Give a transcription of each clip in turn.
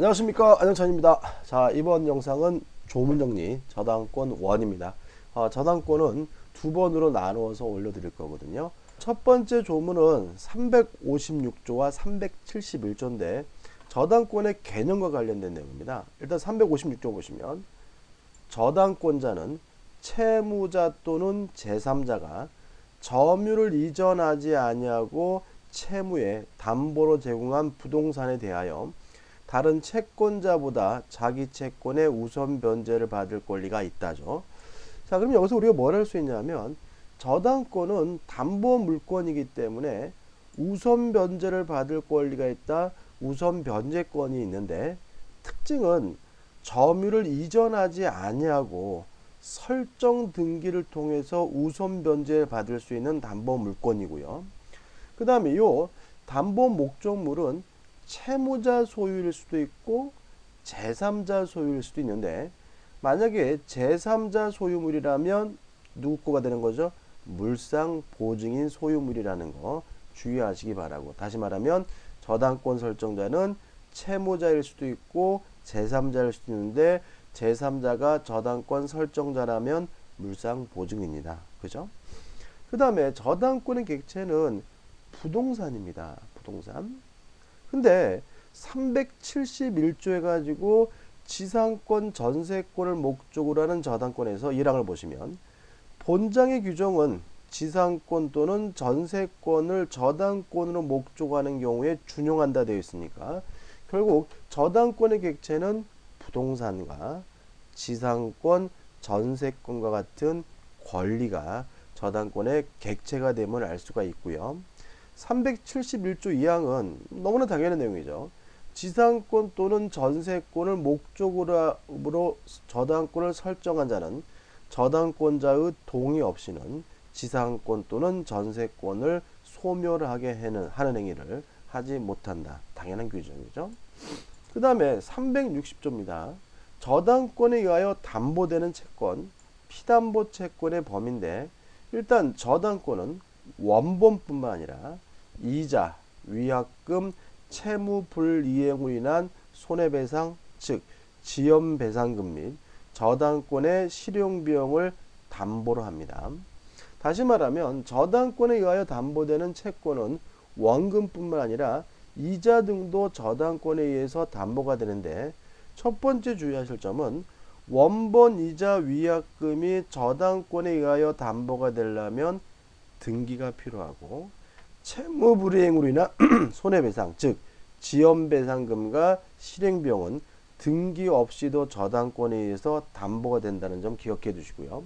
안녕하십니까. 안영찬입니다. 자 이번 영상은 조문정리 저당권 원입니다. 어, 저당권은 두 번으로 나누어서 올려드릴 거거든요. 첫 번째 조문은 356조와 371조인데 저당권의 개념과 관련된 내용입니다. 일단 356조 보시면 저당권자는 채무자 또는 제3자가 점유를 이전하지 아니하고 채무에 담보로 제공한 부동산에 대하여 다른 채권자보다 자기 채권의 우선 변제를 받을 권리가 있다죠. 자, 그럼 여기서 우리가 뭘 할 수 있냐면 저당권은 담보 물권이기 때문에 우선 변제를 받을 권리가 있다. 우선 변제권이 있는데 특징은 점유를 이전하지 아니하고 설정 등기를 통해서 우선 변제를 받을 수 있는 담보 물권이고요. 그 다음에 요 담보 목적물은 채무자 소유일 수도 있고 제3자 소유일 수도 있는데 만약에 제3자 소유물이라면 누구 거가 되는 거죠? 물상 보증인 소유물이라는 거 주의하시기 바라고 다시 말하면 저당권 설정자는 채무자일 수도 있고 제3자일 수도 있는데 제3자가 저당권 설정자라면 물상 보증입니다. 그죠? 그 다음에 저당권의 객체는 부동산입니다. 부동산. 근데 371조 해가지고 지상권 전세권을 목적으로 하는 저당권에서 1항을 보시면 본장의 규정은 지상권 또는 전세권을 저당권으로 목적하는 경우에 준용한다 되어 있으니까 결국 저당권의 객체는 부동산과 지상권, 전세권과 같은 권리가 저당권의 객체가 됨을 알 수가 있고요. 371조 2항은 너무나 당연한 내용이죠. 지상권 또는 전세권을 목적으로 저당권을 설정한 자는 저당권자의 동의 없이는 지상권 또는 전세권을 소멸하게 하는 행위를 하지 못한다. 당연한 규정이죠. 그 다음에 360조입니다. 저당권에 의하여 담보되는 채권, 피담보 채권의 범인데 일단 저당권은 원본뿐만 아니라 이자, 위약금, 채무 불이행으로 인한 손해배상, 즉 지연배상금 및 저당권의 실용 비용을 담보로 합니다. 다시 말하면 저당권에 의하여 담보되는 채권은 원금뿐만 아니라 이자 등도 저당권에 의해서 담보가 되는데 첫 번째 주의하실 점은 원본 이자 위약금이 저당권에 의하여 담보가 되려면 등기가 필요하고 채무 불이행으로 인한 손해배상 즉 지연배상금과 실행비용은 등기 없이도 저당권에 의해서 담보가 된다는 점 기억해 두시고요.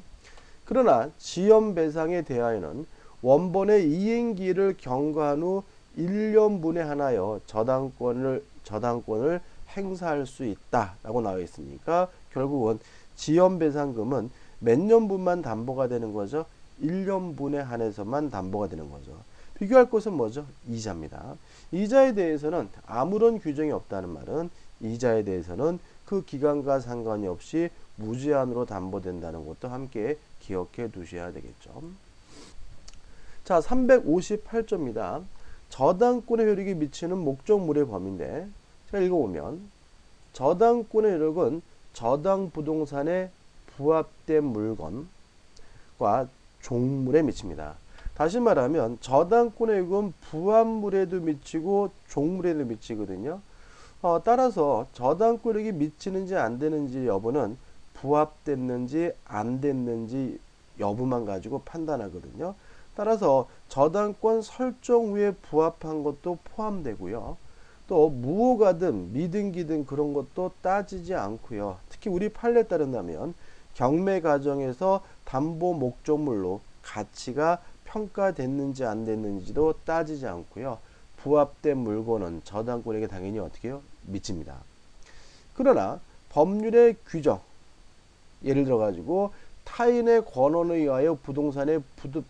그러나 지연배상에 대하여는 원본의 이행기를 경과한 후 1년분에 하나여 저당권을 저당권을 행사할 수 있다라고 나와 있으니까 결국은 지연배상금은 몇 년분만 담보가 되는 거죠. 1년분에 한해서만 담보가 되는 거죠. 비교할 것은 뭐죠? 이자입니다. 이자에 대해서는 아무런 규정이 없다는 말은 이자에 대해서는 그 기간과 상관이 없이 무제한으로 담보된다는 것도 함께 기억해 두셔야 되겠죠. 자, 358조입니다. 저당권의 효력이 미치는 목적물의 범위인데 자, 읽어보면 저당권의 효력은 저당 부동산에 부합된 물건과 종물에 미칩니다. 다시 말하면 저당권의 효력은 부합물에도 미치고 종물에도 미치거든요. 어, 따라서 저당권력이 미치는지 안 되는지 여부는 부합됐는지 안 됐는지 여부만 가지고 판단하거든요. 따라서 저당권 설정 후에 부합한 것도 포함되고요. 또 무효가든 미등기든 그런 것도 따지지 않고요. 특히 우리 판례에 따른다면 경매 과정에서 담보 목적물로 가치가 평가됐는지 안 됐는지도 따지지 않고요. 부합된 물건은 저당권에게 당연히 어떻게 해요? 미칩니다. 그러나 법률의 규정 예를 들어 가지고 타인의 권한에 의하여 부동산에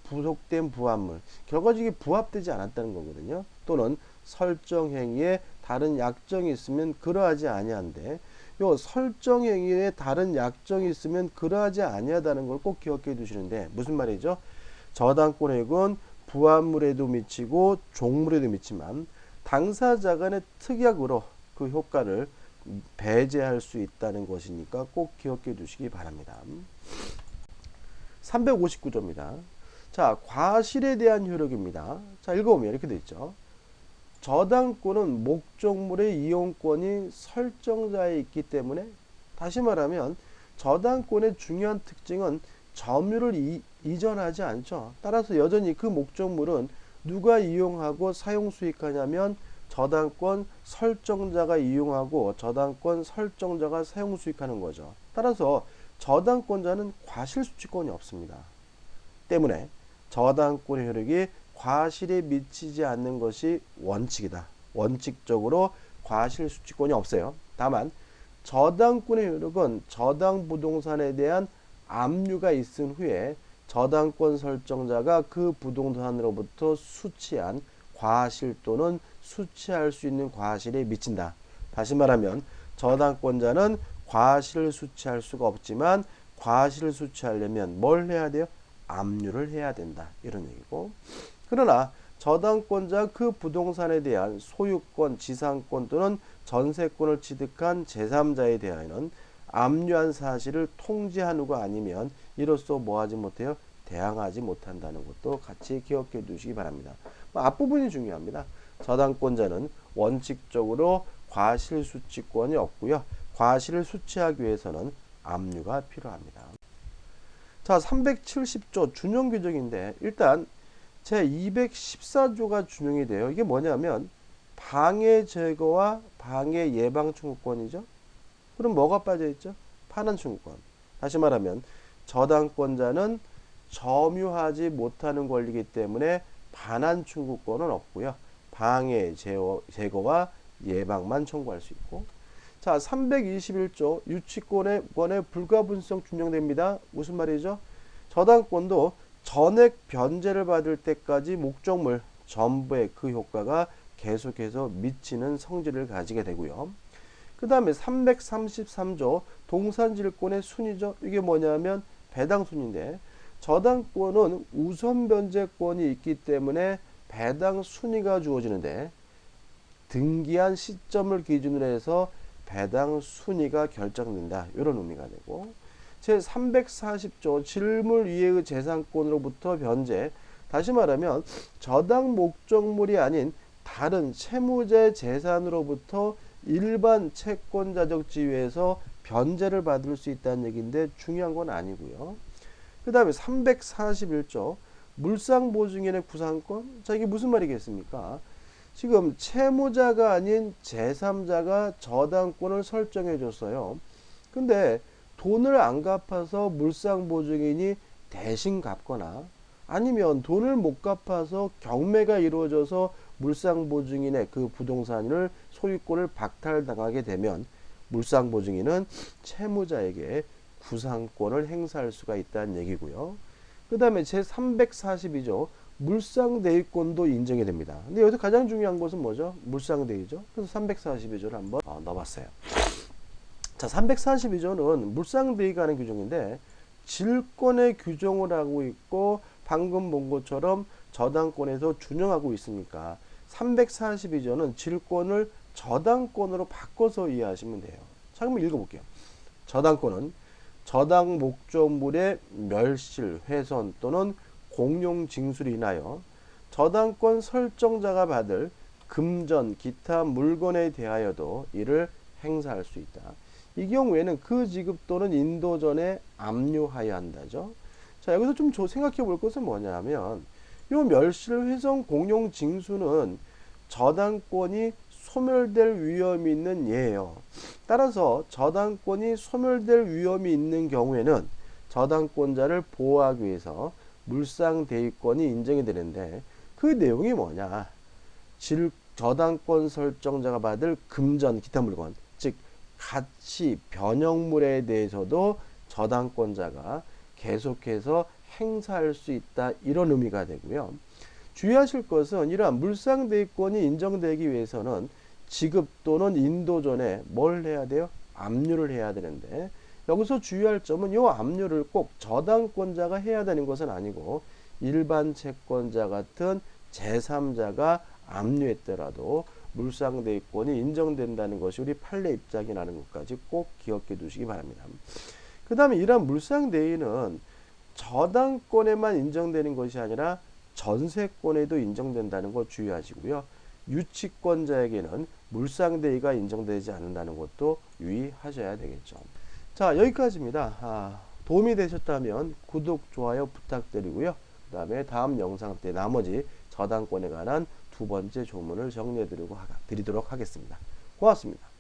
부속된 부합물 결과적이 부합되지 않았다는 거거든요. 또는 설정 행위에 다른 약정이 있으면 그러하지 아니한데 요 설정 행위에 다른 약정이 있으면 그러하지 아니하다는 걸 꼭 기억해 두시는데 무슨 말이죠? 저당권액은 부합물에도 미치고 종물에도 미치만 당사자 간의 특약으로 그 효과를 배제할 수 있다는 것이니까 꼭 기억해 두시기 바랍니다. 359조입니다. 자, 과실에 대한 효력입니다. 자, 읽어보면 이렇게 돼 있죠. 저당권은 목적물의 이용권이 설정자에 있기 때문에 다시 말하면 저당권의 중요한 특징은 점유를 이, 이전하지 않죠. 따라서 여전히 그 목적물은 누가 이용하고 사용 수익하냐면 저당권 설정자가 이용하고 저당권 설정자가 사용 수익하는 거죠. 따라서 저당권자는 과실수취권이 없습니다. 때문에 저당권의 효력이 과실에 미치지 않는 것이 원칙이다. 원칙적으로 과실 수취권이 없어요. 다만 저당권의 효력은 저당 부동산에 대한 압류가 있은 후에 저당권 설정자가 그 부동산으로부터 수취한 과실 또는 수취할 수 있는 과실에 미친다. 다시 말하면 저당권자는 과실을 수취할 수가 없지만 과실을 수취하려면 뭘 해야 돼요? 압류를 해야 된다. 이런 얘기고. 그러나 저당권자 그 부동산에 대한 소유권, 지상권 또는 전세권을 취득한 제3자에 대하여는 압류한 사실을 통지한 후가 아니면 이로써 뭐하지 못해요? 대항하지 못한다는 것도 같이 기억해 두시기 바랍니다. 뭐 앞부분이 중요합니다. 저당권자는 원칙적으로 과실수취권이 없고요. 과실을 수취하기 위해서는 압류가 필요합니다. 자, 370조 준용 규정인데 일단 제 214조가 준용이 돼요. 이게 뭐냐면 방해 제거와 방해 예방 청구권이죠. 그럼 뭐가 빠져 있죠? 파난 청구권. 다시 말하면 저당권자는 점유하지 못하는 권리이기 때문에 반환 청구권은 없고요. 방해 제거, 제거와 예방만 청구할 수 있고 자 321조 유치권의 권의 불가분성 준용됩니다. 무슨 말이죠? 저당권도 전액 변제를 받을 때까지 목적물 전부의 그 효과가 계속해서 미치는 성질을 가지게 되고요. 그 다음에 333조 동산질권의 순위죠. 이게 뭐냐면 배당 순인데 저당권은 우선 변제권이 있기 때문에 배당 순위가 주어지는데 등기한 시점을 기준으로 해서 배당 순위가 결정된다. 이런 의미가 되고 제 340조 질물 이해의 재산권으로부터 변제 다시 말하면 저당 목적물이 아닌 다른 채무자 재산으로부터 일반 채권 자적 지위에서 변제를 받을 수 있다는 얘기인데 중요한 건 아니고요. 그 다음에 341조 물상보증인의 구상권 자 이게 무슨 말이겠습니까? 지금 채무자가 아닌 제3자가 저당권을 설정해 줬어요. 근데 돈을 안 갚아서 물상보증인이 대신 갚거나 아니면 돈을 못 갚아서 경매가 이루어져서 물상보증인의 그 부동산을 소유권을 박탈당하게 되면 물상 보증인은 채무자에게 구상권을 행사할 수가 있다는 얘기고요. 그 다음에 제342조 물상대위권도 인정이 됩니다. 근데 여기서 가장 중요한 것은 뭐죠? 물상대위죠. 그래서 342조를 한번 어, 넣어봤어요. 자, 342조는 물상대위가 하는 규정인데 질권의 규정을 하고 있고 방금 본 것처럼 저당권에서 준용하고 있으니까 342조는 질권을 저당권으로 바꿔서 이해하시면 돼요. 자, 그럼 읽어볼게요. 저당권은 저당 목적물의 멸실, 훼손 또는 공용 징수로 인하여 저당권 설정자가 받을 금전, 기타 물건에 대하여도 이를 행사할 수 있다. 이 경우에는 그 지급 또는 인도 전에 압류하여야 한다죠. 자, 여기서 좀 생각해 볼 것은 뭐냐면 이 멸실 훼손 공용 징수는 저당권이 소멸될 위험이 있는 예예요. 따라서 저당권이 소멸될 위험이 있는 경우에는 저당권자를 보호하기 위해서 물상 대위권이 인정이 되는데 그 내용이 뭐냐? 질 저당권 설정자가 받을 금전 기타 물건 즉 가치 변형물에 대해서도 저당권자가 계속해서 행사할 수 있다 이런 의미가 되고요. 주의하실 것은 이러한 물상대위권이 인정되기 위해서는 지급 또는 인도 전에 뭘 해야 돼요? 압류를 해야 되는데 여기서 주의할 점은 이 압류를 꼭 저당권자가 해야 되는 것은 아니고 일반 채권자 같은 제3자가 압류했더라도 물상대위권이 인정된다는 것이 우리 판례 입장이라는 것까지 꼭 기억해 두시기 바랍니다. 그 다음에 이러한 물상대위는 저당권에만 인정되는 것이 아니라 전세권에도 인정된다는 것 주의하시고요. 유치권자에게는 물상대위가 인정되지 않는다는 것도 유의하셔야 되겠죠. 자 여기까지입니다. 아, 도움이 되셨다면 구독, 좋아요 부탁드리고요. 그 다음에 다음 영상 때 나머지 저당권에 관한 두 번째 조문을 정리해 드리도록 하겠습니다. 고맙습니다.